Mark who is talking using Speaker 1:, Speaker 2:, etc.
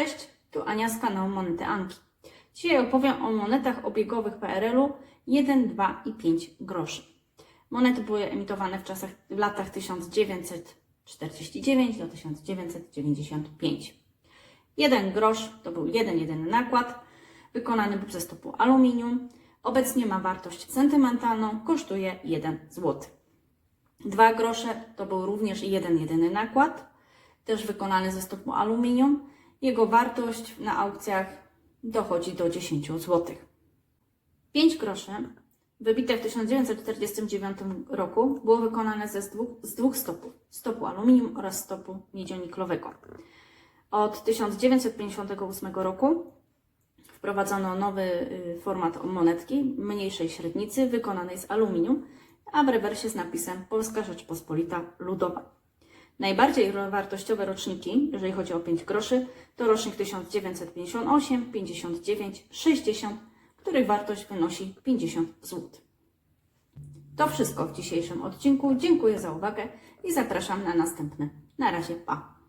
Speaker 1: Cześć, tu Ania z kanału Monety Anki. Dzisiaj opowiem o monetach obiegowych PRL-u 1, 2 i 5 groszy. Monety były emitowane w, czasach, w latach 1949 do 1995. Jeden grosz to był jeden jedyny nakład, wykonany był ze stopu aluminium. Obecnie ma wartość sentymentalną, kosztuje 1 zł. Dwa grosze to był również jeden jedyny nakład, też wykonany ze stopu aluminium. Jego wartość na aukcjach dochodzi do 10 zł. 5 groszy, wybite w 1949 roku, było wykonane ze z dwóch, z dwóch stopów: stopu aluminium oraz stopu miedzioniklowego. Od 1958 roku wprowadzono nowy y, format monetki mniejszej średnicy wykonanej z aluminium, a w rewersie z napisem Polska Rzeczpospolita Ludowa. Najbardziej wartościowe roczniki, jeżeli chodzi o 5 groszy, to rocznik 1958, 59, 60, których wartość wynosi 50 zł. To wszystko w dzisiejszym odcinku. Dziękuję za uwagę i zapraszam na następny. Na razie, pa!